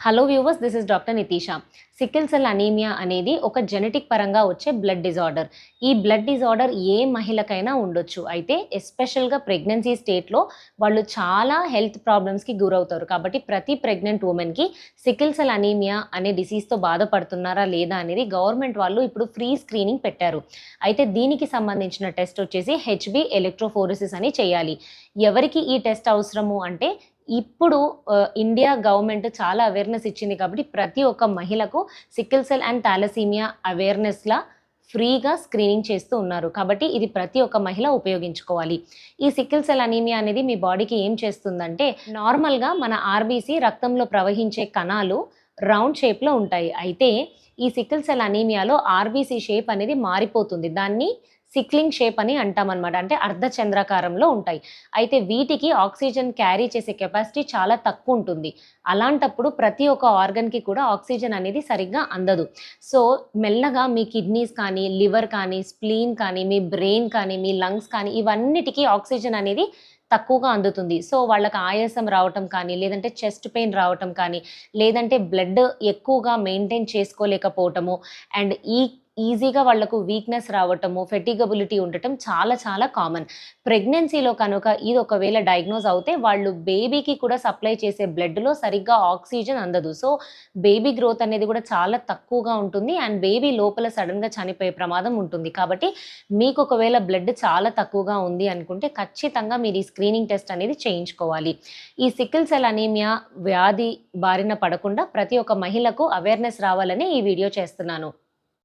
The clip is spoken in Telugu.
Hello viewers this is doctor Nitish sickle cell anaemia అనేది ఒక జెనెటిక్ పరంగా వచ్చే బ్లడ్ డిజార్డర్ ఈ బ్లడ్ డిజార్డర్ ఏ మహిళకైనా ఉండొచ్చు. అయితే ఎస్పెషల్గా ప్రెగ్నెన్సీ స్టేట్లో వాళ్ళు చాలా హెల్త్ ప్రాబ్లమ్స్కి గురవుతారు. కాబట్టి ప్రతి ప్రెగ్నెంట్ ఉమెన్కి సికిల్ సెల్ అనీమియా అనే డిసీజ్తో బాధపడుతున్నారా లేదా అనేది గవర్నమెంట్ వాళ్ళు ఇప్పుడు ఫ్రీ స్క్రీనింగ్ పెట్టారు. అయితే దీనికి సంబంధించిన టెస్ట్ వచ్చేసి హెచ్బి ఎలక్ట్రోఫోరసిస్ అని చేయాలి. ఎవరికి ఈ టెస్ట్ అవసరము అంటే ఇప్పుడు ఇండియా గవర్నమెంట్ చాలా అవేర్నెస్ ఇచ్చింది కాబట్టి ప్రతి ఒక్క మహిళకు సికిల్ సెల్ అండ్ థాలసీమియా అవేర్నెస్లా ఫ్రీగా స్క్రీనింగ్ చేస్తూ ఉన్నారు. కాబట్టి ఇది ప్రతి ఒక్క మహిళ ఉపయోగించుకోవాలి. ఈ సిక్కిల్ సెల్ అనీమియా అనేది మీ బాడీకి ఏం చేస్తుందంటే నార్మల్గా మన ఆర్బీసీ రక్తంలో ప్రవహించే కణాలు రౌండ్ షేప్లో ఉంటాయి. అయితే ఈ సిక్కిల్ సెల్ అనీమియాలో ఆర్బీసీ షేప్ అనేది మారిపోతుంది. దాన్ని సిక్లింగ్ షేప్ అని అంటామన్నమాట. అంటే అర్ధచంద్రాకారంలో ఉంటాయి. అయితే వీటికి ఆక్సిజన్ క్యారీ చేసే కెపాసిటీ చాలా తక్కువ ఉంటుంది. అలాంటప్పుడు ప్రతి ఒక్క ఆర్గన్కి కూడా ఆక్సిజన్ అనేది సరిగ్గా అందదు. సో మెల్లగా మీ కిడ్నీస్ కానీ లివర్ కానీ స్ప్లీన్ కానీ మీ బ్రెయిన్ కానీ మీ లంగ్స్ కానీ ఇవన్నిటికీ ఆక్సిజన్ అనేది తక్కువగా అందుతుంది. సో వాళ్ళకి ఆయాసం రావటం కానీ లేదంటే చెస్ట్ పెయిన్ రావటం కానీ లేదంటే బ్లడ్ ఎక్కువగా మెయింటైన్ చేసుకోలేకపోవటము అండ్ ఈ ఈజీగా వాళ్ళకు వీక్నెస్ రావటము ఫెటిగబిలిటీ ఉండటం చాలా చాలా కామన్ ప్రెగ్నెన్సీలో కనుక ఇది ఒకవేళ డయాగ్నోజ్ అవుతే వాళ్ళు బేబీకి కూడా సప్లై చేసే బ్లడ్లో సరిగ్గా ఆక్సిజన్ అందదు. సో బేబీ గ్రోత్ అనేది కూడా చాలా తక్కువగా ఉంటుంది అండ్ బేబీ లోపల సడన్గా చనిపోయే ప్రమాదం ఉంటుంది. కాబట్టి మీకు ఒకవేళ బ్లడ్ చాలా తక్కువగా ఉంది అనుకుంటే ఖచ్చితంగా మీరు ఈ స్క్రీనింగ్ టెస్ట్ అనేది చేయించుకోవాలి. ఈ సికిల్ సెల్ అనీమియా వ్యాధి బారిన పడకుండా ప్రతి ఒక్క మహిళకు అవేర్నెస్ రావాలని ఈ వీడియో చేస్తున్నాను.